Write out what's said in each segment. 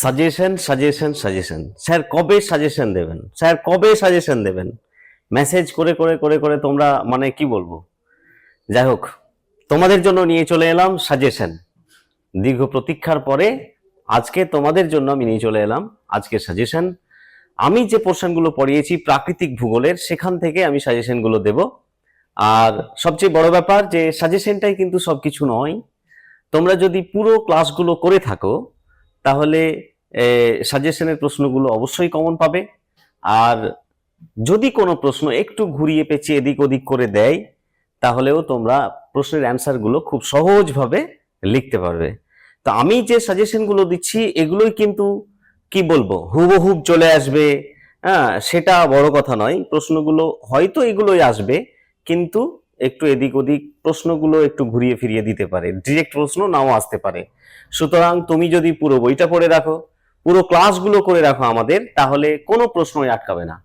Suggestion suggestion suggestion sir কবে suggestion দেবেন? Sir কবে সাজেশন দেবেন? মেসেজ করে করে করে করে তোমরা মানে কি বলব? যাই হোক, তোমাদের জন্য নিয়ে চলে এলাম সাজেশন দীর্ঘ প্রতীক্ষার পরে আজকে তোমাদের জন্য আমি নিয়ে চলে এলাম আজকের সাজেশন আমি যে পোর্শনগুলো পড়িয়েছি প্রাকৃতিক ভূগোলের, সেখান থেকে আমি সাজেশনগুলো দেব। আর সবচেয়ে বড় ব্যাপার যে সাজেশনটাই কিন্তু সবকিছু নয়। তোমরা যদি পুরো ক্লাসগুলো করে থাকো তাহলে সাজেশনের প্রশ্নগুলো অবশ্যই কমন পাবে। আর যদি কোনো প্রশ্ন একটু ঘুরিয়ে পেঁচিয়ে এদিক ওদিক করে দেয়, তাহলেও তোমরা প্রশ্নের অ্যান্সারগুলো খুব সহজভাবে লিখতে পারবে। তো আমি যে সাজেশনগুলো দিচ্ছি, এগুলোই কিন্তু কি বলব হুবহুব চলে আসবে। হ্যাঁ সেটা বড় কথা নয়। প্রশ্নগুলো হয়তো এগুলোই আসবে, কিন্তু একটু এদিক ওদিক প্রশ্নগুলো একটু ঘুরিয়ে ফিরিয়ে দিতে পারে ডিরেক্ট প্রশ্ন নাও আসতে পারে। সুতরাং তুমি যদি পুরো বইটা পড়ে রাখো, পুরো ক্লাসগুলো করে রাখো আমাদের, তাহলে কোনো প্রশ্নই আটকাবে না।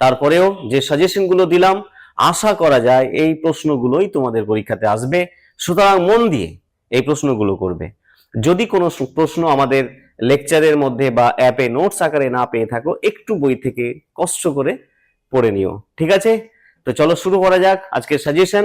তারপরেও যে সাজেশনগুলো দিলাম, আশা করা যায় এই প্রশ্নগুলোই তোমাদের পরীক্ষাতে আসবে। সুতরাং মন দিয়ে এই প্রশ্নগুলো করবে। যদি কোনো প্রশ্ন আমাদের লেকচারের মধ্যে বা অ্যাপে নোটস আকারে না পেয়ে থাকো, একটু বই থেকে কষ্ট করে পড়ে নিও। ঠিক আছে? তো চলো শুরু করা যাক আজকের সাজেশন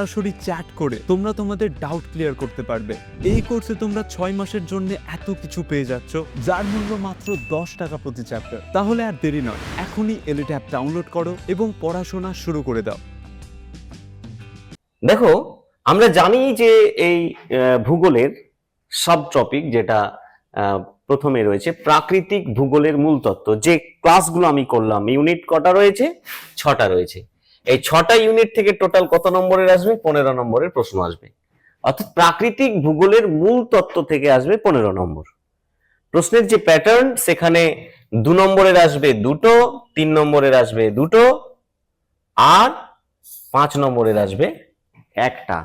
সরাসরি চ্যাট করে তোমরা তোমাদের ডাউট ক্লিয়ার করতে পারবে। এই কোর্সে তোমরা ছয় মাসের জন্য এত কিছু পেয়ে যাচ্ছ, যার মূল্য মাত্র দশ টাকা প্রতি চ্যাপ্টার তাহলে আর দেরি নয়, এখনই এলিট অ্যাপ ডাউনলোড করো এবং পড়াশোনা শুরু করে দাও। দেখো, আমরা জানি যে এই ভূগোলের সব টপিক যেটা প্রথমে রয়েছে, প্রাকৃতিক ভূগোলের মূল তত্ত্ব। যে ক্লাসগুলো আমি করলাম ইউনিট কটা রয়েছে? ছটা রয়েছে। এই ছটা ইউনিট থেকে টোটাল কত নম্বরের আসবে? পনেরো নম্বরের প্রশ্ন আসবে। অর্থাৎ প্রাকৃতিক ভূগোলের মূল তত্ত্ব থেকে আসবে পনেরো নম্বর। প্রশ্নের যে প্যাটার্ন সেখানে দু নম্বরের আসবে দুটো, তিন নম্বরের আসবে দুটো, আর পাঁচ নম্বরের আসবে একটা।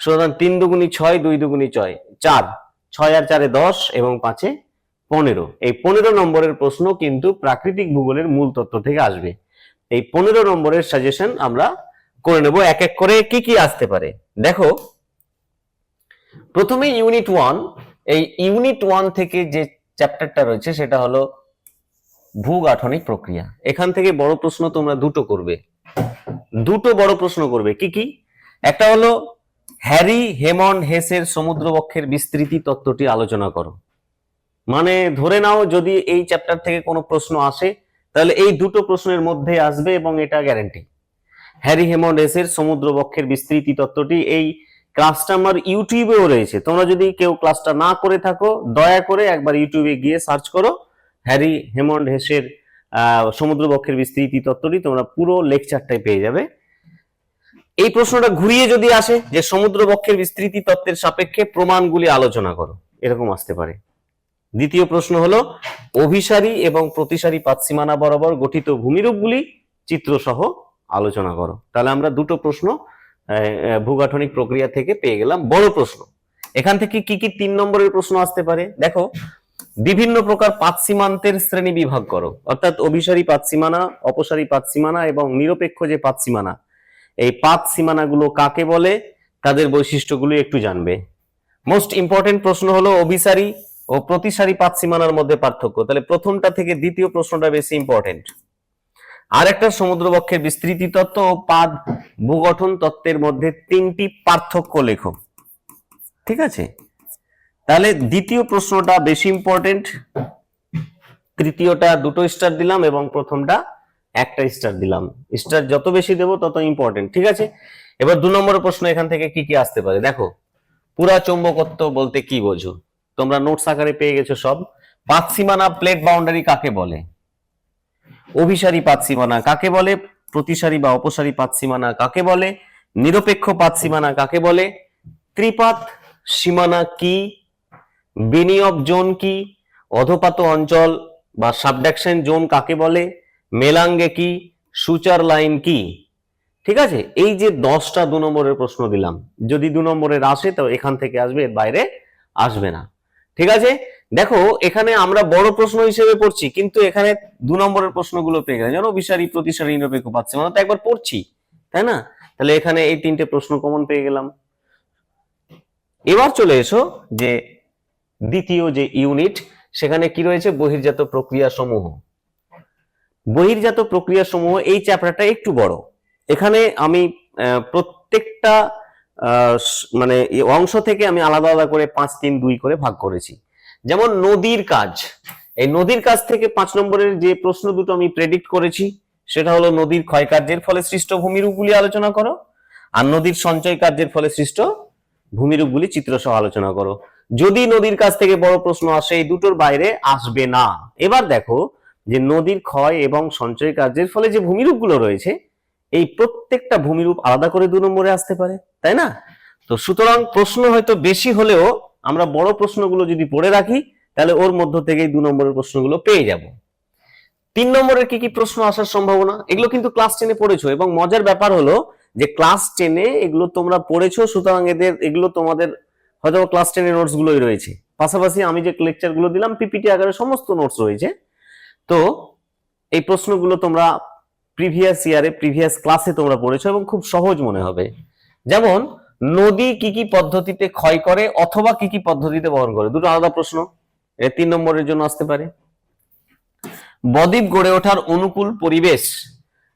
সুতরাং তিন দুগুনি ছয়, দুই দুগুনি ছয়, চার। ছয় আর চারে দশ এবং পাঁচে পনেরো। এই পনেরো নম্বরের প্রশ্ন কিন্তু প্রাকৃতিক ভূগোলের মূল তত্ত্ব থেকে আসবে। এই পনেরো নম্বরের সাজেশন আমরা করে নেব। এক এক করে কি কি আসতে পারে? দেখো, প্রথমে ইউনিট ওয়ান এই ইউনিট ওয়ান থেকে যে চ্যাপ্টারটা রয়েছে সেটা হলো ভূগাঠনিক প্রক্রিয়া। এখান থেকে বড় প্রশ্ন তোমরা দুটো করবে। দুটো বড় প্রশ্ন করবে। কি কি? একটা হলো হ্যারি হেমন্ড হেসের সমুদ্রবক্ষের বিস্তৃতি তত্ত্বটি আলোচনা করো। মানে ধরে নাও যদি এই চ্যাপ্টার থেকে কোনো প্রশ্ন আসে তাহলে এই দুটো প্রশ্নের মধ্যে আসবে এবং এটা গ্যারান্টি হ্যারি হেমন্ড হেসের সমুদ্রবক্ষের বিস্তৃতি তত্ত্বটি এই ক্লাসটা আমার ইউটিউবেও রয়েছে। তোমরা যদি কেউ ক্লাসটা না করে থাকো, দয়া করে একবার ইউটিউবে গিয়ে সার্চ করো হ্যারি হেমন্ড হেসের সমুদ্রবক্ষের বিস্তৃতি তত্ত্বটি, তোমরা পুরো লেকচারটাই পেয়ে যাবে। এই প্রশ্নটা ঘুরিয়ে যদি আসে যে সমুদ্রবক্ষের বিস্তৃতি তত্ত্বের সাপেক্ষে প্রমাণগুলি আলোচনা করো, এরকম আসতে পারে। দ্বিতীয় প্রশ্ন হলো, অভিসারী এবং প্রতিসারী পাতসীমানা বরাবর গঠিত ভূমিরূপগুলি চিত্রসহ আলোচনা করো। তাহলে আমরা দুটো প্রশ্ন ভূগাঠনিক প্রক্রিয়া থেকে পেয়ে গেলাম। বড় প্রশ্ন, এখান থেকে কি কি তিন নম্বরের প্রশ্ন আসতে পারে? দেখো, বিভিন্ন প্রকার পাতসীমান্তের শ্রেণি বিভাগ করো। অর্থাৎ অভিসারী পাতসীমানা অপসারী পাতসীমানা এবং নিরপেক্ষ যে পাতসীমানা এই পাত সীমানাগুলো কাকে বলে? তাদের বৈশিষ্ট্যগুলো একটু জানবে। মোস্ট ইম্পর্টেন্ট প্রশ্ন হলো, অভিসারী ও প্রতিসারী পাত সীমানার মধ্যে পার্থক্য। তাহলে প্রথমটা থেকে দ্বিতীয় প্রশ্নটা বেশি ইম্পর্টেন্ট আর একটা সমুদ্রবক্ষের বিস্তৃতি তত্ত্ব ও পাদ ভূগঠন তত্ত্বের মধ্যে তিনটি পার্থক্য লেখো। ঠিক আছে? তাহলে দ্বিতীয় প্রশ্নটা বেশি ইম্পর্টেন্ট তৃতীয়টা দুটো স্টার দিলাম এবং প্রথমটা একটা স্টার দিলাম। স্টার যত বেশি দেবো তত ইম্পর্টেন্ট ঠিক আছে? এবার দু নম্বরের প্রশ্ন এখান থেকে কি কি আসতে পারে? দেখো পুরা চৌম্বকত্ব বলতে কি বোঝো? তোমরা নোটস আকারে পেয়ে গেছো সব। পাত সীমানা প্লেট বাউন্ডারি কাকে বলে? অভিসারী পাত সীমানা কাকে বলে? প্রতিসারী বা অপসারী পাত সীমানা কাকে বলে? নিরপেক্ষ পাত সীমানা কাকে বলে? ত্রিপাত সীমানা কি? বিনিয়োগ জোন কি? অধপাত অঞ্চল বা সাবডাকশন জোন কাকে বলে? মেলাঙ্গে কি? সুচার লাইন কি? ঠিক আছে? এই যে দশটা দু নম্বরের প্রশ্ন দিলাম। যদি দু নম্বরের আসে, তো এখান থেকে আসবে, এর বাইরে আসবে না। ঠিক আছে? দেখো, এখানে আমরা বড় প্রশ্ন হিসেবে পড়ছি, কিন্তু এখানে দু নম্বরের প্রশ্নগুলো পেয়ে গেলাম যেন অভিসারী প্রতিসারী নিরপেক্ষ পাচ্ছে মানে তো একবার পড়ছি, তাই না? তাহলে এখানে এই তিনটে প্রশ্ন কমন পেয়ে গেলাম। এবার চলে এসো, যে দ্বিতীয় যে ইউনিট সেখানে কি রয়েছে? বহির্জাত প্রক্রিয়া সমূহ। বহির্জাত প্রক্রিয়া সমূহ, এই চ্যাপ্টারটা একটু বড়। এখানে আমি প্রত্যেকটা মানে অংশ থেকে আমি আলাদা আলাদা করে পাঁচ, তিন, দুই করে ভাগ করেছি। যেমন নদীর কাজ। এই নদীর কাজ থেকে পাঁচ নম্বরের যে প্রশ্ন দুটো আমি প্রেডিক্ট করেছি, সেটা হলো নদীর ক্ষয় কার্যের ফলে সৃষ্ট ভূমিরূপগুলি আলোচনা করো, আর নদীর সঞ্চয় কার্যের ফলে সৃষ্ট ভূমিরূপগুলি চিত্রসহ আলোচনা করো। যদি নদীর কাছ থেকে বড় প্রশ্ন আসে, এই দুটোর বাইরে আসবে না। এবার দেখো যে নদীর ক্ষয় এবং সঞ্চয় কার্যের ফলে যে ভূমিরূপগুলো রয়েছে এই প্রত্যেকটা ভূমিরূপ আলাদা করে দু নম্বরে আসতে পারে, তাই না? তো সুতরাং প্রশ্ন হয়তো বেশি হলেও আমরা বড় প্রশ্নগুলো যদি পড়ে রাখি, তাহলে ওর মধ্য থেকেই দু নম্বরের প্রশ্নগুলো পেয়ে যাব। তিন নম্বরের কি কি প্রশ্ন আসার সম্ভাবনা? এগুলো কিন্তু ক্লাস টেনে পড়েছো, এবং মজার ব্যাপার হলো যে ক্লাস টেনে এগুলো তোমরা পড়েছো, সুতরাং এদের, এগুলো তোমাদের হয়তো ক্লাস টেনের নোটস গুলোই রয়েছে। পাশাপাশি আমি যে লেকচারগুলো দিলাম, পিপিটি আকারে সমস্ত নোটস রয়েছে। তো এই প্রশ্নগুলো তোমরা প্রিভিয়াস ইয়ারে প্রিভিয়াস ক্লাসে তোমরা পড়েছো এবং খুব সহজ মনে হবে। যেমন, নদী কি কি পদ্ধতিতে ক্ষয় করে অথবা কি কি পদ্ধতিতে বহন করে? দুটো আলাদা প্রশ্ন। এ তিন নম্বরের জন্য আসতে পারে। বদ্বীপ গড়ে ওঠার অনুকূল পরিবেশ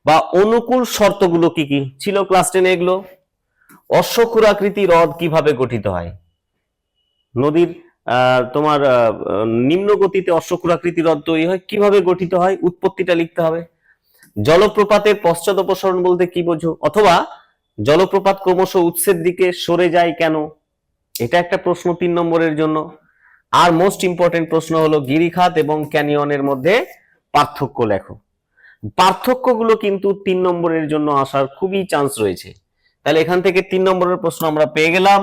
বা অনুকূল শর্তগুলো কি কি? ছিল ক্লাস টেনে এগুলো। অশ্বক্ষুরাকৃতি হ্রদ কীভাবে গঠিত হয়? নদীর তোমার নিম্ন গতিতে অশ্বক্ষুরাকৃতি হ্রদ তৈরি হয়। কীভাবে গঠিত হয়? উৎপত্তিটা লিখতে হবে। জলপ্রপাতের পশ্চাৎ অপসরণ বলতে কি বোঝো? অথবা জলপ্রপাত ক্রমশ উৎসের দিকে সরে যায় কেন? এটা একটা প্রশ্ন তিন নম্বরের জন্য। আর মোস্ট ইম্পর্টেন্ট প্রশ্ন হলো গিরিখাত এবং ক্যানিয়নের মধ্যে পার্থক্য লেখো। পার্থক্যগুলো কিন্তু তিন নম্বরের জন্য আসার খুবই চান্স রয়েছে। তাহলে এখান থেকে তিন নম্বরের প্রশ্ন আমরা পেয়ে গেলাম।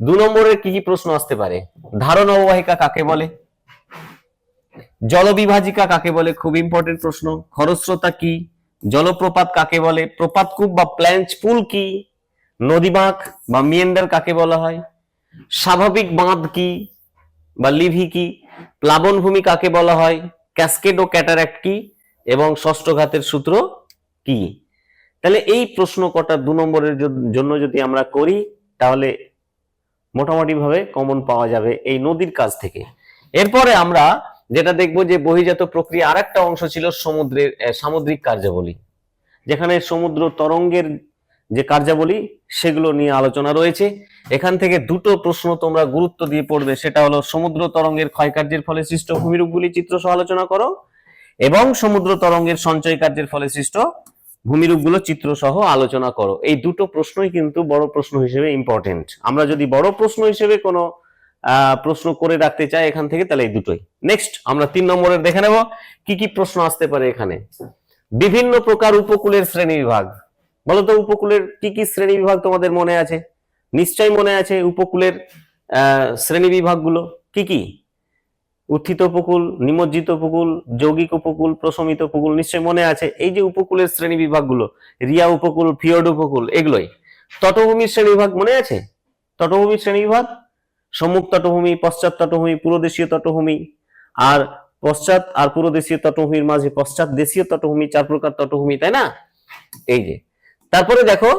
দু নম্বরের কি কি প্রশ্ন আসতে পারে? ধারণ অববাহিকা কাকে বলে? জলবিভাজিকা কাকে বলে? খুব ইম্পর্টেন্ট প্রশ্ন। খরস্রোতা কি? জলপ্রপাত কাকে বলে? প্রপাতকূপ বা প্ল্যাঞ্চ পুল কি? নদী বাঁক বা মিয়েন্ডার কাকে বলা হয়? স্বাভাবিক বাঁধ কি বা লিভি কি? প্লাবন ভূমি কাকে বলা হয়? ক্যাসকেড ও ক্যাটারাক্ট কি? এবং ষষ্ঠ ঘাতের সূত্র কি? তাহলে এই প্রশ্ন কটা দু নম্বরের জন্য যদি আমরা করি, তাহলে মোটামুটি ভাবে কমন পাওয়া যাবে এই নদীর কাছ থেকে। এরপরে আমরা যেটা দেখব যে বহির্জাত প্রক্রিয়া আরেকটা অংশ ছিল সমুদ্রের সামুদ্রিক কার্যাবলী, যেখানে সমুদ্র তরঙ্গের যে কার্যাবলী, সেগুলো নিয়ে আলোচনা রয়েছে। এখান থেকে দুটো প্রশ্ন তোমরা গুরুত্ব দিয়ে পড়বে, সেটা হলো, সমুদ্র তরঙ্গের ক্ষয়কার্যের ফলে সৃষ্ট ভূমিরূপগুলি চিত্র সহ আলোচনা করো, এবং সমুদ্র তরঙ্গের সঞ্চয় কার্যের ফলে সৃষ্ট ভূমিরূপগুলো চিত্র সহ আলোচনা করো। এই দুটো প্রশ্নই কিন্তু বড় প্রশ্ন হিসেবে ইম্পর্টেন্ট আমরা যদি বড় প্রশ্ন হিসেবে কোনো প্রশ্ন করে রাখতে চাই এখান থেকে, তাহলে এই দুটোই। নেক্সট আমরা তিন নম্বরের দেখে নেব, কি কি প্রশ্ন আসতে পারে এখানে। বিভিন্ন প্রকার উপকূলের শ্রেণি বিভাগ। বলতো উপকূলের কি কি শ্রেণি বিভাগ তোমাদের মনে আছে? নিশ্চয়ই মনে আছে উপকূলের শ্রেণি বিভাগগুলো। কি কি? উত্থিত উপকূল, নিমজ্জিত উপকূল, যৌগিক উপকূল, প্রশমিত উপকূল, নিশ্চয়ই মনে আছে। এই যে উপকূলের শ্রেণি বিভাগগুলো, রিয়া উপকূল ফিয়র্ড উপকূল, এগুলোই। তটভূমির শ্রেণি বিভাগ মনে আছে? তটভূমির শ্রেণি বিভাগ? সম্মুখ তটভূমি, পশ্চাৎ তটভূমি পুরোদেশীয় তটভূমি, আর পশ্চাৎ আর পুরোদেশীয় তটভূমির মাঝে পশ্চাৎ দেশীয় তটভূমি, চার প্রকার তটভূমি, তাই না? এই যে। তারপরে দেখো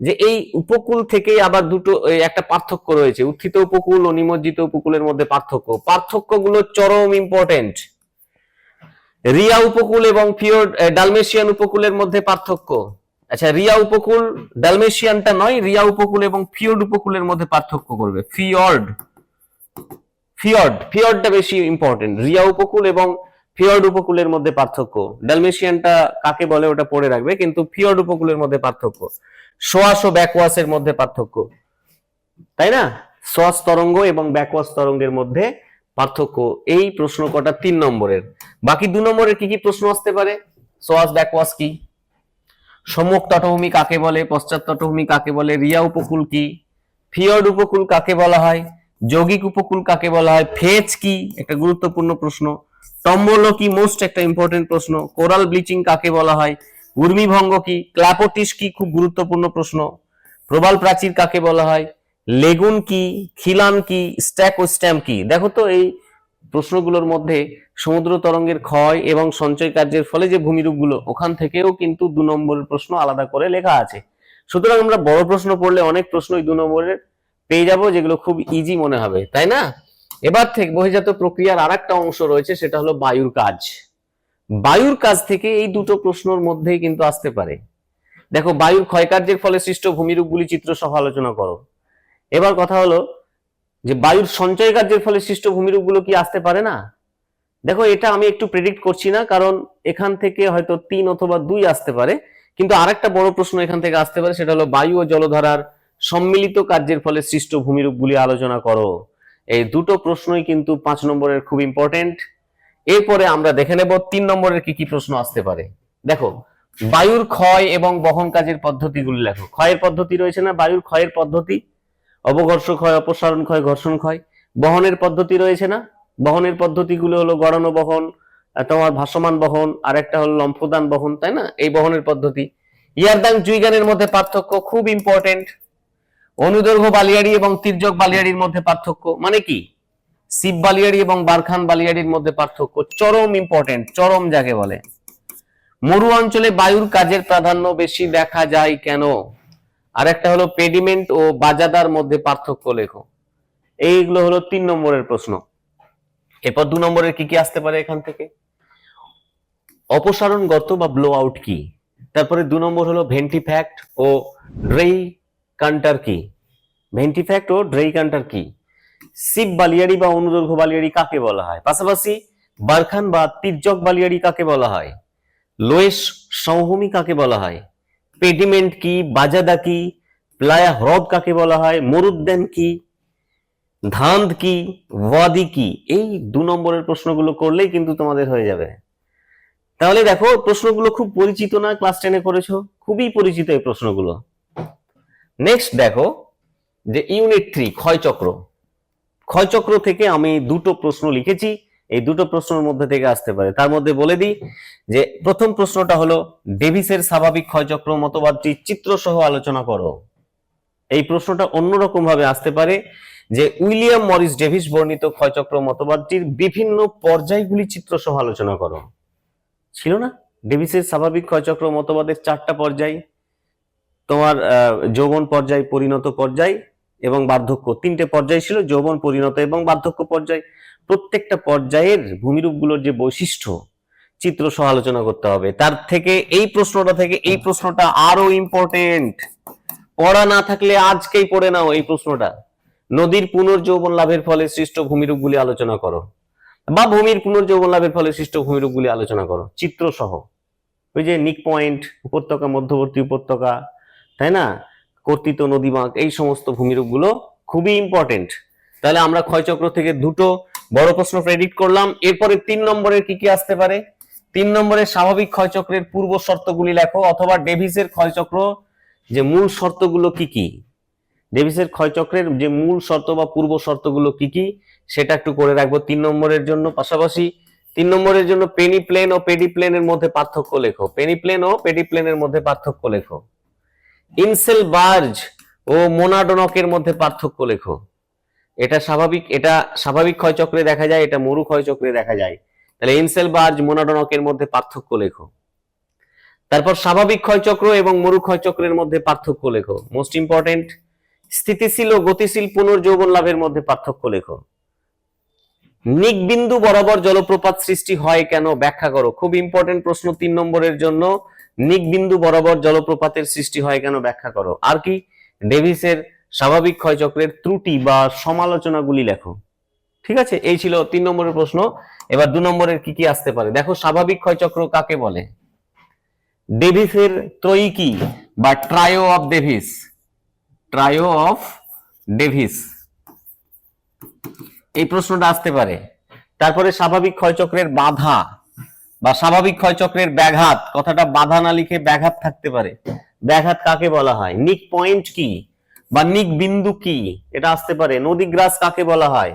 যে এই উপকূল থেকেই আবার দুটো একটা পার্থক্য রয়েছে। উত্থিত উপকূল ও নিমজ্জিত উপকূলের মধ্যে পার্থক্য। পার্থক্যগুলো চরম ইম্পর্টেন্ট রিয়া উপকূল এবং ফিওর্ড ডালমেশিয়ান উপকূলের মধ্যে পার্থক্য। আচ্ছা রিয়া উপকূল ডালমেশিয়ানটা নয়, রিয়া উপকূল এবং ফিওর্ড উপকূলের মধ্যে পার্থক্য করবে। ফিয়র্ড ফিয়র্ড, ফিয়র্ডটা বেশি ইম্পর্টেন্ট রিয়া উপকূল এবং ফিয়র্ড উপকূলের মধ্যে পার্থক্য। ডালমেশিয়ানটা কাকে বলে ওটা পড়ে রাখবে, কিন্তু ফিয়র্ড উপকূলের মধ্যে পার্থক্য। সোয়াস ও ব্যাকওয়াসের মধ্যে পার্থক্য। তাই না? সোয়াস তরঙ্গ এবং ব্যাকওয়াস তরঙ্গের মধ্যে পার্থক্য। এই প্রশ্ন কটা তিন নম্বরের। বাকি দু নম্বরের কি কি প্রশ্ন আসতে পারে? সোয়াস, ব্যাকওয়াস কি? সম্মুখ তটভূমি কাকে বলে, পশ্চাৎ তটভূমি কাকে বলে, রিয়া উপকূল কি, ফিয়র্ড উপকূল কাকে বলা হয়, যৌগিক উপকূল কাকে বলা হয়, ফেজ কি, একটা গুরুত্বপূর্ণ প্রশ্ন, টম্বল কি মোস্ট একটা ইম্পর্টেন্ট প্রশ্ন, কোরাল ব্লিচিং কাকে বলা হয় উর্মিভঙ্গ কি ক্ল্যাপোটিস কি, খুব গুরুত্বপূর্ণ প্রশ্ন, প্রবাল প্রাচীর কাকে বলা হয়, লেগুন কি, খিলান কি স্ট্যাক ও স্ট্যাম কি, দেখো তো এই প্রশ্নগুলোর মধ্যে সমুদ্র তরঙ্গের ক্ষয় এবং সঞ্চয় কার্যের ফলে যে ভূমিরূপগুলো ওখান থেকেও কিন্তু দু নম্বরের প্রশ্ন আলাদা করে লেখা আছে। সুতরাং আমরা বড় প্রশ্ন পড়লে অনেক প্রশ্নই দু নম্বরের পেয়ে যাব, যেগুলো খুব ইজি মনে হবে, তাই না? এবার থেকে বহিজাত প্রক্রিয়ার আর একটা অংশ রয়েছে, সেটা হলো বায়ুর কাজ। বায়ুর কাজ থেকে এই দুটো প্রশ্নের মধ্যেই কিন্তু আসতে পারে। দেখো, বায়ুর ক্ষয়কার্যের ফলে সৃষ্ট ভূমিরূপগুলি চিত্র সহ আলোচনা করো। এবার কথা হলো যে বায়ুর সঞ্চয় কার্যের ফলে সৃষ্ট ভূমিরূপগুলো কি আসতে পারে না? দেখো, এটা আমি একটু প্রেডিক্ট করছি না, কারণ এখান থেকে হয়তো তিন অথবা দুই আসতে পারে। কিন্তু আরেকটা বড় প্রশ্ন এখান থেকে আসতে পারে, সেটা হলো বায়ু ও জলধারার সম্মিলিত কার্যের ফলে সৃষ্ট ভূমিরূপগুলি আলোচনা করো। এই দুটো প্রশ্নই কিন্তু পাঁচ নম্বরের খুব ইম্পর্টেন্ট এরপরে আমরা দেখে নেব তিন নম্বরের কি কি প্রশ্ন আসতে পারে। দেখো, বায়ুর ক্ষয় এবং বহন কাজের পদ্ধতিগুলি লেখো। ক্ষয়ের পদ্ধতি রয়েছে না? বায়ুর ক্ষয়ের পদ্ধতি অবঘর্ষ ক্ষয় অপসারণ ক্ষয়, ঘর্ষণ ক্ষয়। বহনের পদ্ধতি রয়েছে না? বহনের পদ্ধতিগুলো হলো গড়ানো বহন তোমার ভাসমান বহন আর একটা হলো লম্ফদান বহন, তাই না? এই বহনের পদ্ধতি। ইয়ারদাং জুইগানের মধ্যে পার্থক্য খুব ইম্পর্টেন্ট অনুদৈর্ঘ্য বালিয়াড়ি এবং তির্যক বালিয়াড়ির মধ্যে পার্থক্য মানে কি? শিব বালিয়াড়ি এবং বারখান বালিয়াড়ির মধ্যে পার্থক্য চরম ইম্পর্টেন্ট চরম যাকে বলে। মরু অঞ্চলে বায়ুর কাজের প্রাধান্য বেশি দেখা যায় কেন? আর একটা হলো পেডিমেন্ট ও বাজাদার মধ্যে পার্থক্য লেখো। এইগুলো হলো তিন নম্বরের প্রশ্ন। এরপর দু নম্বরের কি কি আসতে পারে এখান থেকে? অপসারণ গর্ত বা ব্লো আউট কি? তারপরে দু নম্বর হলো ভেন্টিফ্যাক্ট ও ড্রেই কান্টার কি? ভেন্টিফ্যাক্ট ও ড্রেই কান্টার কি? শিব বালিয়াড়ি বা অনুদৈর্ঘ্য বালিয়াড়ি কাকে বলা হয়? পাশাপাশি বারখান বা তির্যক বালিয়াড়ি কাকে বলা হয়? লোয়েস সমভূমি কাকে বলা হয়? পেডিমেন্ট কি, বাজাদা কি, প্লায়া হ্রদ কাকে বলা হয়, মরুদ্যান কি ধান্দ কি ওয়াদি কি, এই দু নম্বরের প্রশ্নগুলো করলেই কিন্তু তোমাদের হয়ে যাবে। তাহলে দেখো, প্রশ্নগুলো খুব পরিচিত না ক্লাস টেনে করেছ, খুবই পরিচিত এই প্রশ্নগুলো। নেক্সট দেখো, যে ইউনিট থ্রি ক্ষয়চক্র। ক্ষয়চক্র থেকে আমি দুটো প্রশ্ন লিখেছি এই দুটো প্রশ্নের মধ্যে থেকে আসতে পারে। তার মধ্যে বলে দিই যে, প্রথম প্রশ্নটা হলো, ডেভিসের স্বাভাবিক ক্ষয়চক্র মতবাদটি চিত্র সহ আলোচনা করো। এই প্রশ্নটা অন্যরকম ভাবে আসতে পারে যে, উইলিয়াম মরিস ডেভিস বর্ণিত ক্ষয়চক্র মতবাদটির বিভিন্ন পর্যায়গুলি চিত্র সহ আলোচনা করো। ছিল না? ডেভিসের স্বাভাবিক ক্ষয়চক্র মতবাদের চারটা পর্যায়, তোমার যৌবন পর্যায়, পরিণত পর্যায় এবং বার্ধক্য। তিনটে পর্যায় ছিল, যৌবন, পরিণত এবং বার্ধক্য পর্যায়। প্রত্যেকটা পর্যায়ের ভূমিরূপগুলোর যে বৈশিষ্ট্য, চিত্র সহ আলোচনা করতে হবে। তার থেকে এই প্রশ্নটা থেকে এই প্রশ্নটা আরও ইম্পর্টেন্ট পড়া না থাকলে আজকেই পড়ে নাও এই প্রশ্নটা। নদীর পুনর্যৌবন লাভের ফলে সৃষ্ট ভূমিরূপগুলি আলোচনা করো বা ভূমির পুনর্যৌবন লাভের ফলে সৃষ্ট ভূমিরূপগুলি আলোচনা করো, চিত্র সহ। ওই যে নিক পয়েন্ট, উপত্যকা, মধ্যবর্তী উপত্যকা, তাই না? কর্তিত নদীবাঁক, এই সমস্ত ভূমিরূপগুলো খুবই ইম্পর্টেন্ট তাহলে আমরা ক্ষয়চক্র থেকে দুটো বড় প্রশ্ন প্রেডিক্ট করলাম। এরপরে তিন নম্বরের কি কি আসতে পারে? তিন নম্বরের স্বাভাবিক ক্ষয়চক্রের পূর্ব শর্তগুলি লেখো অথবা ডেভিসের ক্ষয়চক্র, যে মূল শর্তগুলো কি কি? ডেভিসের ক্ষয়চক্রের যে মূল শর্ত বা পূর্ব শর্তগুলো কি কি, সেটা একটু করে রাখব তিন নম্বরের জন্য। পাশাপাশি তিন নম্বরের জন্য পেনি প্লেন ও পেডি প্লেনের মধ্যে পার্থক্য লেখো। পেনি প্লেন ও পেডি প্লেনের মধ্যে পার্থক্য লেখো। ইনসেল বার্জ ও মোনাডোনকের মধ্যে পার্থক্য লেখো। এটা স্বাভাবিক এটা স্বাভাবিক ক্ষয়চক্রে দেখা যায়, এটা মরু ক্ষয়চক্রে দেখা যায়। তাহলে ইনসেল বার্জ মোনাডোনকের মধ্যে পার্থক্য লেখো। তারপর স্বাভাবিক ক্ষয়চক্র এবং মরু ক্ষয়চক্রের মধ্যে পার্থক্য লেখো। মোস্ট ইম্পর্টেন্ট স্থিতিশীল ও গতিশীল পুনর্যৌবন লাভের মধ্যে পার্থক্য লেখো। নিকবিন্দু বরাবর জলপ্রপাত সৃষ্টি হয় কেন? ব্যাখ্যা করো। খুব ইম্পর্টেন্ট প্রশ্ন তিন নম্বরের জন্য, নিকবিন্দু বরাবর জলপ্রপাতের সৃষ্টি হয় কেন? ব্যাখ্যা করো। আর কি? ডেভিসের স্বাভাবিক ক্ষয়চক্রের ত্রুটি বা সমালোচনাগুলি লেখো। ঠিক আছে? এই ছিল তিন নম্বরের প্রশ্ন। এবার দু নম্বরের কি কি আসতে পারে? দেখো, স্বাভাবিক ক্ষয়চক্র কাকে বলে? ডেভিসের ত্রয়ী কি বা trio of Davis? Trio of Davis. এই প্রশ্নটা আসতে পারে। তারপরে স্বাভাবিক ক্ষয়চক্রের বাধা বা স্বাভাবিক ক্ষয়চক্রের ব্যাঘাত। কথাটা বাধা না লিখে ব্যাঘাত থাকতে পারে। ব্যাঘাত কাকে বলা হয়? নিক পয়েন্ট কি? বা নিক বিন্দু কি? এটা আসতে পারে। নদীগ্রাস কাকে বলা হয়?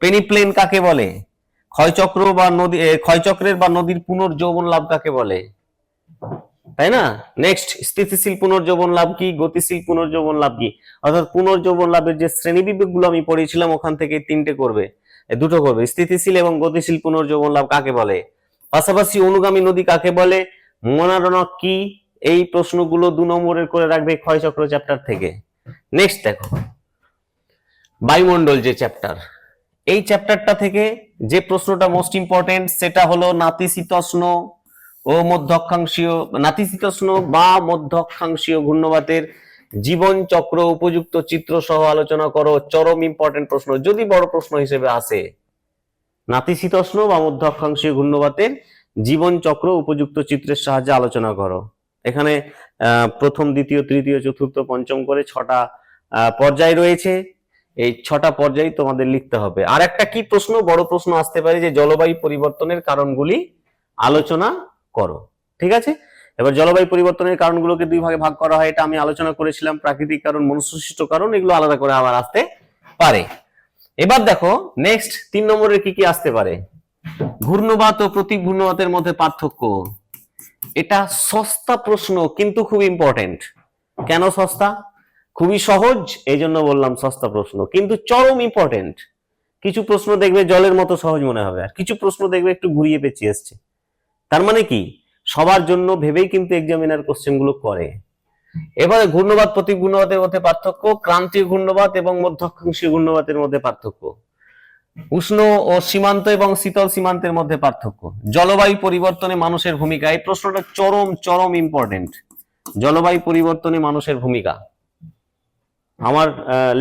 পেনিপ্লেন কাকে বলে? ক্ষয়চক্র বা নদী ক্ষয়চক্রের বা নদীর পুনর্যৌবন লাভ কাকে বলে? তাই না? নেক্সট স্থিতিশীল পুনর্যৌবন লাভ কি? গতিশীল পুনর্যৌবন লাভ কি? অর্থাৎ পুনর্যৌবন লাভের যে শ্রেণীবিভাগগুলো আমি পড়েছিলাম, ওখান থেকে তিনটে করবে। দুটো করবে। স্থিতিশীল এবং গতিশীল পুনর্যৌবন লাভ কাকে বলে? পাশাপাশি অনুগামী নদী কাকে বলে? মনারণক কি? এই প্রশ্নগুলো দু নম্বরের করে রাখবে ক্ষয়চক্র চ্যাপ্টার থেকে। নেক্সট দেখো। বায়ুমণ্ডল যে চ্যাপ্টার এই চ্যাপ্টারটা থেকে যে প্রশ্নটা মোস্ট ইম্পর্টেন্ট সেটা হলো নাতিশীতোষ্ণ ও মধ্য অক্ষাংশীয় নাতিশীতোষ্ণ বা মধ্য অক্ষাংশীয় ঘূর্ণবাতের জীবন চক্র উপযুক্ত চিত্র সহ আলোচনা করো, চরম ইম্পর্টেন্ট প্রশ্ন। যদি বড় প্রশ্ন হিসেবে আসে, নাতিশীতোষ্ণ বা মধ্য অক্ষাংশীয় ঘূর্ণবাতের জীবন চক্র উপযুক্ত চিত্রের সাহায্যে আলোচনা করো। এখানে প্রথম, দ্বিতীয়, তৃতীয়, চতুর্থ, পঞ্চম করে ছটা পর্যায় রয়েছে। এই ছটা পর্যায় তোমাদের লিখতে হবে। আর একটা কি প্রশ্ন? বড় প্রশ্ন আসতে পারে যে জলবায়ু পরিবর্তনের কারণগুলি আলোচনা করো। ঠিক আছে? এবার জলবায়ু পরিবর্তনের কারণগুলোকে দুই ভাগে ভাগ করা হয়। এটা আমি আলোচনা করেছিলাম, প্রাকৃতিক কারণ, মনুষ্যসৃষ্ট কারণ, এগুলো আলাদা করে আবার আসতে পারে। এবার দেখো নেক্সট তিন নম্বরের কি কি আসতে পারে? ঘূর্ণবাত ও প্রতি ঘূর্ণবাতের মধ্যে পার্থক্য। এটা সস্তা প্রশ্ন, কিন্তু খুব ইম্পর্টেন্ট কেন সস্তা? খুবই সহজ এই জন্য বললাম সস্তা প্রশ্ন, কিন্তু চরম ইম্পর্টেন্ট কিছু প্রশ্ন দেখবে জলের মতো সহজ মনে হবে, আর কিছু প্রশ্ন দেখবে একটু ঘুরিয়ে পেঁচিয়ে এসছে। তার মানে কি? সবার জন্য ভেবেই কিন্তু এক্সামিনার কোশ্চেনগুলো করে। এবারে ঘূর্ণবাদ প্রতি ঘূর্ণবাতের মধ্যে পার্থক্য, ক্রান্তীয় ঘূর্ণবাদ এবং মধ্য অক্ষাংশীয় ঘূর্ণবাতের মধ্যে পার্থক্য। উষ্ণ ও সীমান্ত এবং শীতল সীমান্তের মধ্যে পার্থক্য। জলবায়ু পরিবর্তনে মানুষের ভূমিকা, এই প্রশ্নটা চরম চরম ইম্পর্টেন্ট জলবায়ু পরিবর্তনে মানুষের ভূমিকা। আমার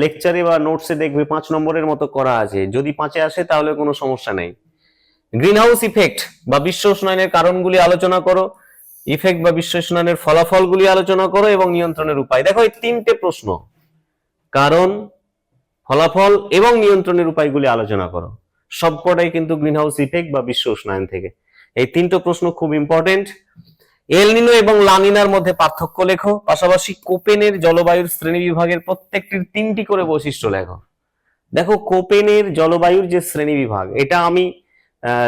লেকচারে বা নোটসে দেখবে পাঁচ নম্বরের মতো করা আছে। যদি পাঁচে আসে, তাহলে কোনো সমস্যা নেই। গ্রিন হাউস ইফেক্ট বা বিশ্ব উষ্ণায়নের কারণগুলি আলোচনা করো। ইফেক্ট বা বিশ্ব উষ্ণায়নের ফলাফলগুলি আলোচনা করো এবং নিয়ন্ত্রণের উপায়। দেখো, এই তিনটে প্রশ্ন। কারণ ফলাফল এবং নিয়ন্ত্রণের উপায়গুলি আলোচনা করো। সবকটাই কিন্তু গ্রিন হাউস ইফেক্ট বা বিশ্ব উষ্ণায়ন থেকে। এই তিনটে প্রশ্ন খুব ইম্পর্টেন্ট এলনিনো এবং লানিনার মধ্যে পার্থক্য লেখো, পাশাপাশি কোপেনের জলবায়ুর শ্রেণি বিভাগের প্রত্যেকটির তিনটি করে বৈশিষ্ট্য লেখো। দেখো, কোপেনের জলবায়ুর যে শ্রেণি বিভাগ, এটা আমি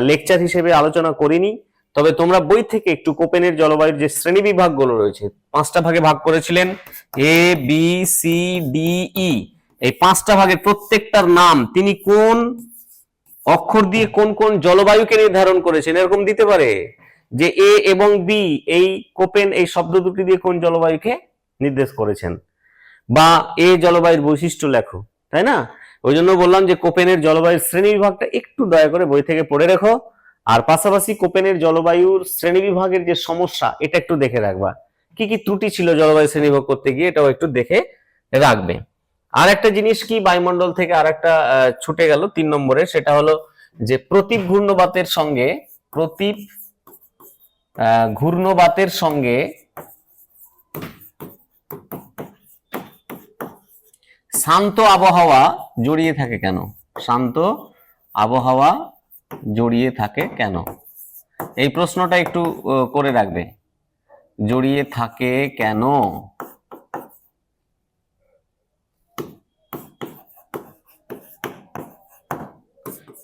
লেকচার হিসেবে আলোচনা করিনি, তবে তোমরা বই থেকে একটু কোপেনের জলবায়ুর যে শ্রেণি বিভাগগুলো রয়েছে, পাঁচটা ভাগে ভাগ করেছিলেন। A B C D E এই পাঁচটা ভাগের প্রত্যেকটার নাম তিনি কোন অক্ষর দিয়ে কোন কোন জলবায়ুকে নির্ধারণ করেছেন? এরকম দিতে পারে যে এ এবং বি এই কোপেন এই শব্দ দুটি দিয়ে কোন জলবায়ুকে নির্দেশ করেছেন? বা এ জলবায়ুর বৈশিষ্ট্য লেখো, তাই না? ওই জন্য বললাম যে কোপেনের জলবায়ুর শ্রেণি বিভাগটা একটু দয়া করে বই থেকে পড়ে রেখো। আর পাশাপাশি কোপেনের জলবায়ুর শ্রেণি বিভাগের যে সমস্যা, এটা একটু দেখে রাখবা। কি কি ত্রুটি ছিল জলবায়ু শ্রেণীবিভাগ করতে গিয়ে, এটাও একটু দেখে রাখবে। আর একটা জিনিস কি বায়ুমণ্ডল থেকে আর একটা ছুটে গেল তিন নম্বরে, সেটা হলো যে প্রতীপ ঘূর্ণবাতের সঙ্গে, প্রতীপ ঘূর্ণবাতের সঙ্গে শান্ত আবহাওয়া জড়িয়ে থাকে কেন? শান্ত আবহাওয়া জড়িয়ে থাকে কেন? এই প্রশ্নটা একটু করে রাখবে। জড়িয়ে থাকে কেন?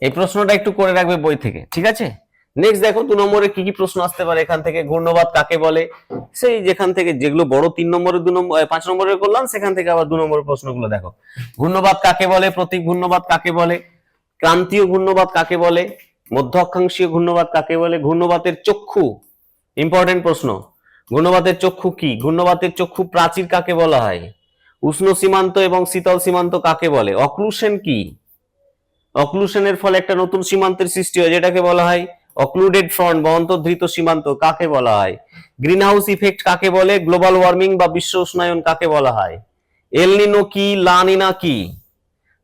এই প্রশ্নটা একটু করে রাখবে বই থেকে, ঠিক আছে? নেক্সট দেখো, দু নম্বরে কি কি প্রশ্ন আসতে পারে এখান থেকে, ঘূর্ণবাদ কাকে বলে? সেই যেখান থেকে যেগুলো বড়, তিন নম্বরে, দু নম্বর পাঁচ নম্বরে করলাম, সেখান থেকে আবার দু নম্বরের প্রশ্নগুলো দেখো। ঘূর্ণবাদ কাকে বলে? প্রতীক ঘূর্ণবাদ কাকে বলে? ক্রান্তীয় ঘূর্ণবাদ কাকে বলে? মধ্য অক্ষাংশীয় ঘূর্ণবাদ কাকে বলে? ঘূর্ণবাতের চক্ষু ইম্পর্টেন্ট প্রশ্ন। ঘূর্ণবাতের চক্ষু কি? ঘূর্ণবাতের চক্ষু প্রাচীর কাকে বলা হয়? উষ্ণ সীমান্ত এবং শীতল সীমান্ত কাকে বলে? অক্লুশন কি? অক্লুশনের ফলে একটা নতুন সীমান্তের সৃষ্টি হয়, যেটাকে বলা হয় অক্লুডেড ফ্রন্ট বা অন্তর্ধৃত সীমান্ত, কাকে বলা হয়? গ্রিন হাউস ইফেক্ট কাকে বলে? গ্লোবাল ওয়ার্মিং বা বিশ্ব উষ্ণায়ন কাকে বলা হয়? এলনিনো কি, লানিনা কি?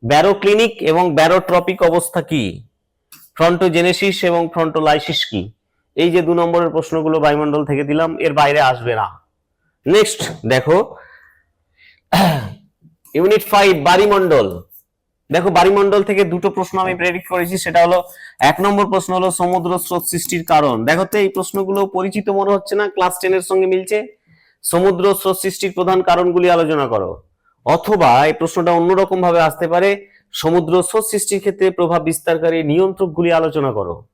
ব্যারোক্লিনিক এবং ব্যারোট্রপিক অবস্থা কি? ফ্রন্টোজেনেসিস এবং ফ্রন্টোলাইসিস কি? এই যে দু নম্বরের প্রশ্নগুলো বায়ুমণ্ডল থেকে দিলাম, এর বাইরে আসবে না। নেক্সট দেখো। ইউনিট ফাইভ বাড়িমণ্ডল দেখো বাড়িমণ্ডল থেকে দুটো প্রশ্ন আমি প্রেডিক্ট করেছি, সেটা হলো, এক নম্বর প্রশ্ন হলো সমুদ্র স্রোত সৃষ্টির কারণ। দেখো তো, এই প্রশ্নগুলো পরিচিত মনে হচ্ছে না? ক্লাস টেন এর সঙ্গে মিলছে? সমুদ্র স্রোত সৃষ্টির প্রধান কারণগুলি আলোচনা করো। অথবা এই প্রশ্নটা অন্যরকম ভাবে আসতে পারে, সমুদ্র স্রোত সৃষ্টির ক্ষেত্রে প্রভাব বিস্তারকারী নিয়ন্ত্রকগুলি আলোচনা করো।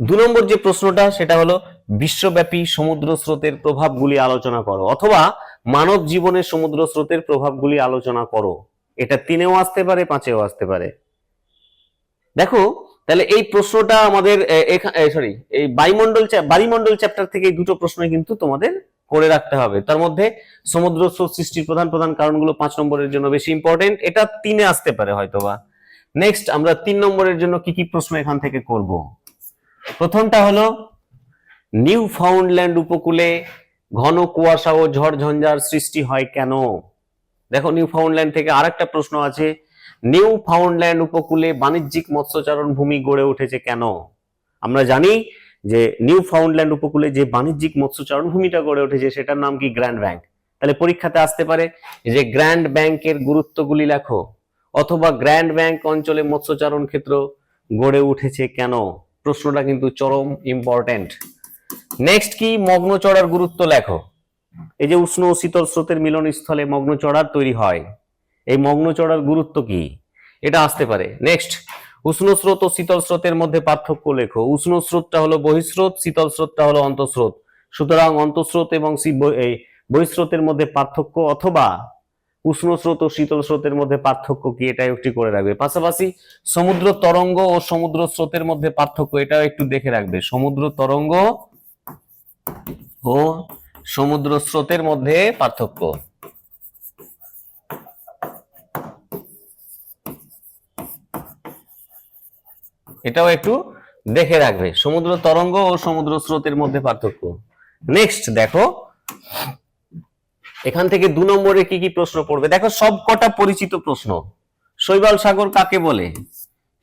দু নম্বর যে প্রশ্নটা, সেটা হলো, বিশ্বব্যাপী সমুদ্র স্রোতের প্রভাবগুলি আলোচনা করো। অথবা মানব জীবনের সমুদ্র স্রোতের প্রভাবগুলি আলোচনা করো। এটা তিনেও আসতে পারে, পাঁচেও আসতে পারে। দেখো, তাহলে এই প্রশ্নটা আমাদের সরি এই বায়ুমণ্ডল বায়ুমণ্ডল চ্যাপ্টার থেকে এই দুটো প্রশ্ন কিন্তু তোমাদের করে রাখতে হবে। তার মধ্যে সমুদ্র স্রোত সৃষ্টির প্রধান প্রধান কারণগুলো পাঁচ নম্বরের জন্য বেশি ইম্পর্টেন্ট এটা তিনে আসতে পারে হয়তোবা। নেক্সট আমরা তিন নম্বরের জন্য কি কি প্রশ্ন এখান থেকে করব? প্রথমটা হলো নিউ ফাউন্ডল্যান্ড উপকূলে ঘন কুয়াশা ও ঝড় ঝঞ্ঝার সৃষ্টি হয় কেন? দেখো নিউ ফাউন্ডল্যান্ড থেকে আরেকটা প্রশ্ন আছে। নিউ ফাউন্ডল্যান্ড উপকূলে বাণিজ্যিক মৎস্যচারণ ভূমি গড়ে উঠেছে কেন? আমরা জানি যে নিউ ফাউন্ডল্যান্ড উপকূলে যে বাণিজ্যিক মৎস্যচারণ ভূমিটা গড়ে উঠেছে, সেটার নাম কি গ্র্যান্ড ব্যাংক তাহলে পরীক্ষাতে আসতে পারে যে গ্র্যান্ড ব্যাংকের গুরুত্বগুলি লেখো, অথবা গ্র্যান্ড ব্যাংক অঞ্চলে মৎস্যচারণ ক্ষেত্র গড়ে উঠেছে কেন? প্রশ্নটা কিন্তু চরম ইম্পর্টেন্ট নেক্সট কি মগ্ন চড়ার গুরুত্ব লেখো। এই যে উষ্ণ ও শীতল স্রোতের মিলনস্থলে মগ্ন চড়ার তৈরি হয়, এই মগ্ন চড়ার গুরুত্ব কি? এটা আসতে পারে। নেক্সট উষ্ণ স্রোত ও শীতল স্রোতের মধ্যে পার্থক্য লেখো। উষ্ণ স্রোতটা হলো বহিঃস্রোত, শীতল স্রোতটা হলো অন্তঃস্রোত। সুতরাং অন্তঃস্রোত এবং এই বহিঃস্রোতের মধ্যে পার্থক্য অথবা উষ্ণ স্রোত ও শীতল স্রোতের মধ্যে পার্থক্য কি এটা একটি করে রাখবে। পাশাপাশি সমুদ্র তরঙ্গ ও সমুদ্র স্রোতের মধ্যে পার্থক্য, এটাও একটু দেখে রাখবে। সমুদ্র তরঙ্গ ও সমুদ্র স্রোতের মধ্যে পার্থক্য। এটাও একটু দেখে রাখবে। সমুদ্র তরঙ্গ ও সমুদ্র স্রোতের মধ্যে পার্থক্য। নেক্সট দেখো, এখান থেকে দু নম্বরে কি কি প্রশ্ন পড়বে? দেখো সব কটা পরিচিত প্রশ্ন। শৈবাল সাগর কাকে বলে?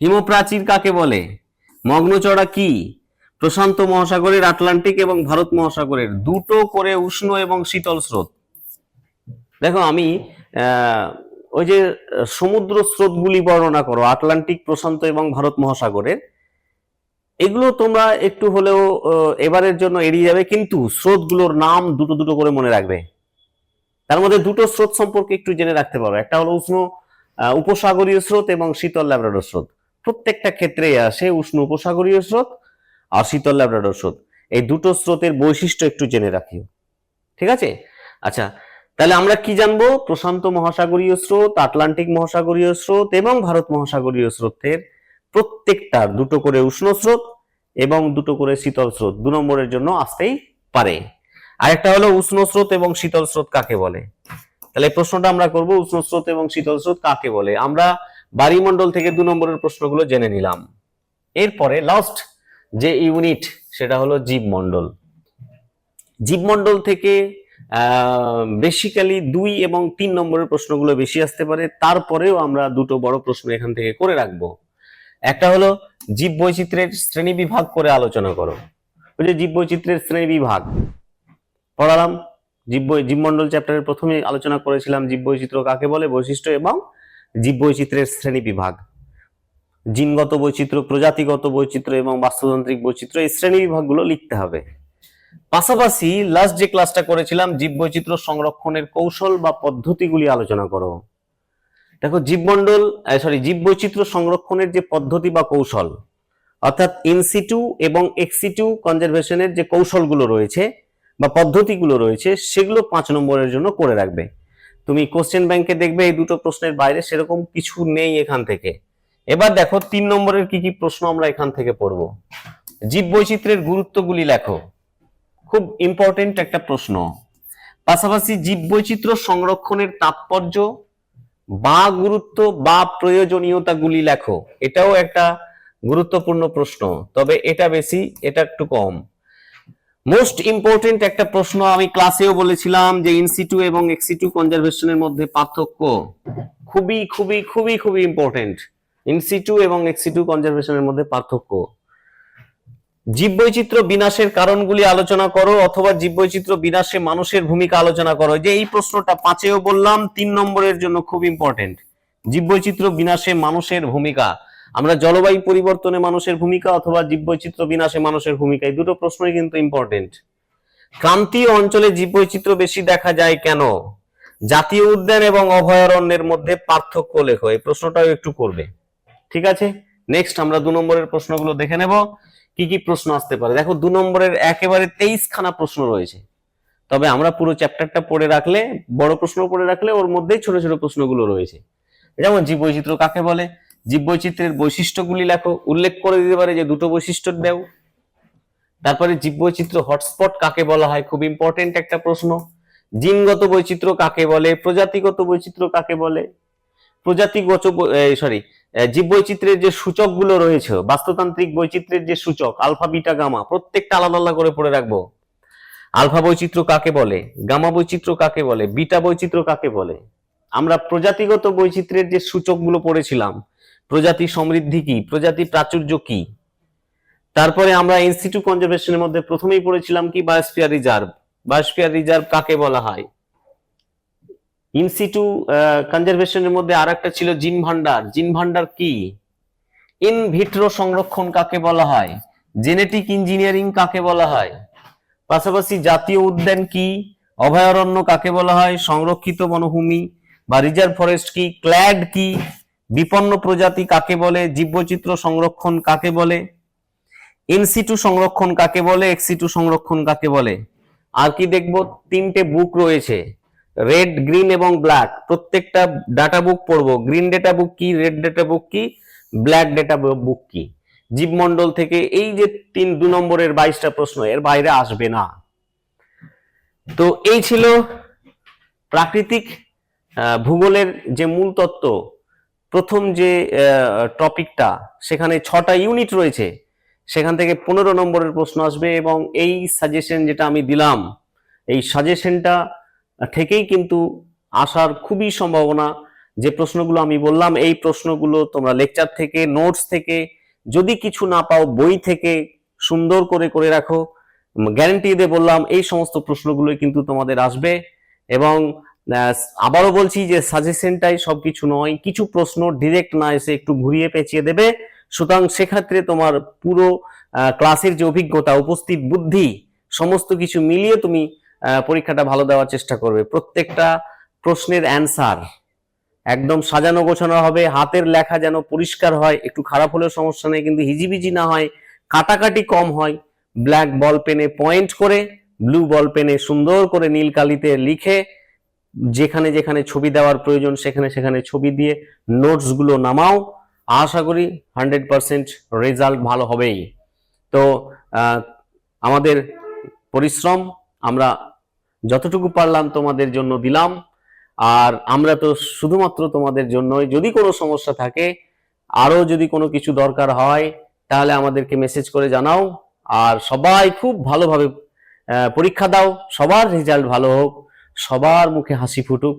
হিমপ্রাচীর কাকে বলে? মগ্নচড়া কি? প্রশান্ত মহাসাগরের আটলান্টিক এবং ভারত মহাসাগরের দুটো করে উষ্ণ এবং শীতল স্রোত। দেখো, আমি ওই যে সমুদ্র স্রোতগুলি বর্ণনা করো, আটলান্টিক, প্রশান্ত এবং ভারত মহাসাগরের, এগুলো তোমরা একটু হলেও এবারের জন্য এড়িয়ে যাবে, কিন্তু স্রোতগুলোর নাম দুটো দুটো করে মনে রাখবে। তার মধ্যে দুটো স্রোত সম্পর্কে একটু জেনে রাখতে পারো। একটা হলো উষ্ণ উপসাগরীয় স্রোত এবং শীতল ল্যাব্রাডোর স্রোত। প্রত্যেকটা ক্ষেত্রেই আসে উষ্ণ উপসাগরীয় স্রোত আর শীতল ল্যাব্রাডোর স্রোত। এই দুটো স্রোতের বৈশিষ্ট্য একটু জেনে রাখিও। ঠিক আছে? আচ্ছা তাহলে আমরা কি জানব? প্রশান্ত মহাসাগরীয় স্রোত, আটলান্টিক মহাসাগরীয় স্রোত এবং ভারত মহাসাগরীয় স্রোতের প্রত্যেকটার দুটো করে উষ্ণ স্রোত এবং দুটো করে শীতল স্রোত, দু নম্বরের জন্য আসতেই পারে। আরেকটা হলো উষ্ণ স্রোত এবং শীতল স্রোত কাকে বলে? তাহলে প্রশ্নটা আমরা করব, উষ্ণ স্রোত এবং শীতল স্রোত কাকে বলে? আমরা বায়ুমণ্ডল থেকে দু নম্বরের প্রশ্নগুলো জেনে নিলাম। এরপরে লাস্ট যে ইউনিট, সেটা হলো জীবমণ্ডল। জীবমণ্ডল থেকে বেসিক্যালি দুই এবং তিন নম্বরের প্রশ্নগুলো বেশি আসতে পারে। তারপরেও আমরা দুটো বড় প্রশ্ন এখান থেকে করে রাখব। একটা হলো জীব বৈচিত্র্যের শ্রেণি বিভাগ করে আলোচনা করো। ওই যে জীব বৈচিত্র্যের শ্রেণি বিভাগ পড়ালাম, জীব, জীবমণ্ডল চ্যাপ্টারের প্রথমে আলোচনা করেছিলাম জীব বৈচিত্র্য কাকে বলে? বৈশিষ্ট্য এবং জীব বৈচিত্র্যের শ্রেণি বিভাগ জিনগত বৈচিত্র্য, প্রজাতিগত বৈচিত্র্য এবং বাস্তুতান্ত্রিক বৈচিত্র্য এই শ্রেণি বিভাগগুলো লিখতে হবে। পাশাপাশি লাস্ট যে ক্লাসটা করেছিলাম জীব বৈচিত্র্য সংরক্ষণের কৌশল বা পদ্ধতিগুলি আলোচনা করো। দেখো, জীবমণ্ডল সরি জীব বৈচিত্র্য সংরক্ষণের যে পদ্ধতি বা কৌশল, অর্থাৎ ইনসিটু এবং এক্সিটু কনজারভেশনের যে কৌশলগুলো রয়েছে বা পদ্ধতিগুলো রয়েছে, সেগুলো পাঁচ নম্বরের জন্য করে রাখবে। তুমি কোশ্চেন ব্যাংকে দেখবে এই দুটো প্রশ্নের বাইরে সেরকম কিছু নেই এখান থেকে। এবার দেখো তিন নম্বরের কি কি প্রশ্ন আমরা এখান থেকে পড়ব। জীব বৈচিত্র্যের গুরুত্বগুলি লেখো। খুব ইম্পর্টেন্ট একটা প্রশ্ন। পাশাপাশি জীব বৈচিত্র্য সংরক্ষণের তাৎপর্য বা গুরুত্ব বা প্রয়োজনীয়তাগুলি লেখো। এটাও একটা গুরুত্বপূর্ণ প্রশ্ন, তবে এটা বেশি, এটা একটু কম। মোস্ট ইম্পর্টেন্ট একটা প্রশ্ন আমি ক্লাসেও বলেছিলাম যে ইনসিটু এবং এক্সিটু কনজারভেশনের মধ্যে পার্থক্য খুবই খুবই খুবই খুবই ইম্পর্টেন্ট ইনসিটু এবং এক্সিটু কনজারভেশনের মধ্যে পার্থক্য। জীববৈচিত্র্য বিনাশের কারণগুলি আলোচনা করো অথবা জীববৈচিত্র্য বিনাশে মানুষের ভূমিকা আলোচনা করো। যে এই প্রশ্নটা পাঁচেও বললাম, তিন নম্বরের জন্য খুব ইম্পর্টেন্ট জীববৈচিত্র্য বিনাশে মানুষের ভূমিকা। আমরা জলবায়ু পরিবর্তনে মানুষের ভূমিকা অথবা জীববৈচিত্র্য বিনাশে মানুষের ভূমিকা, এই দুটো প্রশ্নই কিন্তু ইম্পর্টেন্ট ক্রান্তীয় অঞ্চলে জীববৈচিত্র্য বেশি দেখা যায় কেন? জাতীয় উদ্যান এবং অভয়ারণ্যের মধ্যে পার্থক্য লেখো, এই প্রশ্নটাও একটু করবে। ঠিক আছে? নেক্সট আমরা দু নম্বরের প্রশ্নগুলো দেখে নেব। কি কি প্রশ্ন আসতে পারে? দেখো, দু নম্বরের একেবারে তেইশ খানা প্রশ্ন রয়েছে। তবে আমরা পুরো চ্যাপ্টারটা পড়ে রাখলে, বড় প্রশ্ন পড়ে রাখলে ওর মধ্যেই ছোট ছোট প্রশ্নগুলো রয়েছে। যেমন জীব বৈচিত্র্য কাকে বলে? জীব বৈচিত্র্যের বৈশিষ্ট্যগুলি লেখো। উল্লেখ করে দিতে পারে যে দুটো বৈশিষ্ট্য দেও। তারপরে জীব বৈচিত্র্য হটস্পট কাকে বলা হয়? খুব ইম্পর্টেন্ট একটা প্রশ্ন। জিনগত বৈচিত্র্য কাকে বলে? প্রজাতিগত বৈচিত্র্য কাকে বলে? প্রজাতিগত সরি জীব বৈচিত্র্যের যে সূচকগুলো রয়েছে, বাস্তুতান্ত্রিক বৈচিত্র্যের যে সূচক, আলফা, বিটা, গামা, প্রত্যেকটা আলাদা আলাদা করে পড়ে রাখব। আলফা বৈচিত্র্য কাকে বলে? গামা বৈচিত্র্য কাকে বলে? বিটা বৈচিত্র্য কাকে বলে? আমরা প্রজাতিগত বৈচিত্র্যের যে সূচকগুলো পড়েছিলাম, প্রজাতি সমৃদ্ধি কি? প্রজাতি প্রাচুর্য কি? তারপরে আমরা ইনস্টিটিউট কনজারভেশনের মধ্যে প্রথমেই পড়েছিলাম কি? বায়োস্ফিয়ার রিজার্ভ বায়োস্ফিয়ার রিজার্ভ কাকে বলা হয়? ইনসিটু কনজারভেশনের মধ্যে আর একটা ছিল জিন ভান্ডার জিন ভান্ডার কি? ইন ভিট্রো সংরক্ষণ কাকে বলা হয়? জেনেটিক ইঞ্জিনিয়ারিং কাকে বলা হয়? পাশাপাশি জাতীয় উদ্যান কি? অভয়ারণ্য কাকে বলা হয়? সংরক্ষিত বনভূমি বা রিজার্ভ ফরেস্ট কি? ক্ল্যাড কি? বিপন্ন প্রজাতি কাকে বলে? জীববৈচিত্র্য সংরক্ষণ কাকে বলে? ইনসিটু সংরক্ষণ কাকে বলে? এক্সিটু সংরক্ষণ কাকে বলে? আর কি দেখব? তিনটে বুক রয়েছে। রেড গ্রিন এবং ব্ল্যাক প্রত্যেকটা ডাটা বুক পড়ব। গ্রিন ডেটা বুক কি রেড ডেটা বুক কি ব্ল্যাক ডেটা বুক কি? জীবমণ্ডল থেকে এই যে তিন, দু নম্বরের বাইশটা প্রশ্ন, এর বাইরে আসবে না। তো এই ছিল প্রাকৃতিক ভূগোলের যে মূল তত্ত্ব, প্রথম যে টপিকটা, সেখানে ছটা ইউনিট রয়েছে। সেখান থেকে পনেরো নম্বরের প্রশ্ন আসবে এবং এই সাজেশন যেটা আমি দিলাম, এই সাজেশনটা থেকেই কিন্তু আসার খুবই সম্ভাবনা যে প্রশ্নগুলো আমি বললাম, এই প্রশ্নগুলো তোমরা লেকচার থেকে নোটস থেকে, যদি কিছু না পাও, বই থেকে সুন্দর করে করে রাখো। গ্যারান্টি দিয়ে বললাম, এই সমস্ত প্রশ্নগুলোই কিন্তু তোমাদের আসবে এবং আবারও বলছি যে সাজেশনটাই সবকিছু নয়, কিছু প্রশ্ন ডিরেক্ট না এসে একটু ঘুরিয়ে পেঁচিয়ে দেবে। সুতরাং সেক্ষেত্রে তোমার পুরো ক্লাসের যে অভিজ্ঞতা, উপস্থিত বুদ্ধি, সমস্ত কিছু মিলিয়ে তুমি পরীক্ষাটা ভালো দেওয়ার চেষ্টা করবে। প্রত্যেকটা প্রশ্নের অ্যান্সার একদম সাজানো গোছানো হবে, হাতের লেখা যেন পরিষ্কার হয়, একটু খারাপ হলেও সমস্যা নেই, কিন্তু হিজিবিজি না হয়, কাটাকাটি কম হয় ব্ল্যাক বল পেনে পয়েন্ট করে ব্লু বল পেনে সুন্দর করে নীল কালিতে লিখে, যেখানে যেখানে ছবি দেওয়ার প্রয়োজন, সেখানে সেখানে ছবি দিয়ে নোটসগুলো নামাও। আশা করি হান্ড্রেড পার্সেন্ট রেজাল্ট ভালো হবেই। তো আমাদের পরিশ্রম, আমরা যতটুকু পারলাম তোমাদের জন্য দিলাম। আর আমরা তো শুধুমাত্র তোমাদের জন্যই। যদি কোনো সমস্যা থাকে, আরও যদি কোনো কিছু দরকার হয়, তাহলে আমাদেরকে মেসেজ করে জানাও। আর সবাই খুব ভালোভাবে পরীক্ষা দাও। সবার রেজাল্ট ভালো হোক, সবার মুখে হাসি ফুটুক।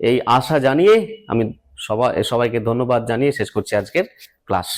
এই আশা জানিয়ে আমি সবাই সবাইকে ধন্যবাদ জানিয়ে শেষ করছি আজকের ক্লাস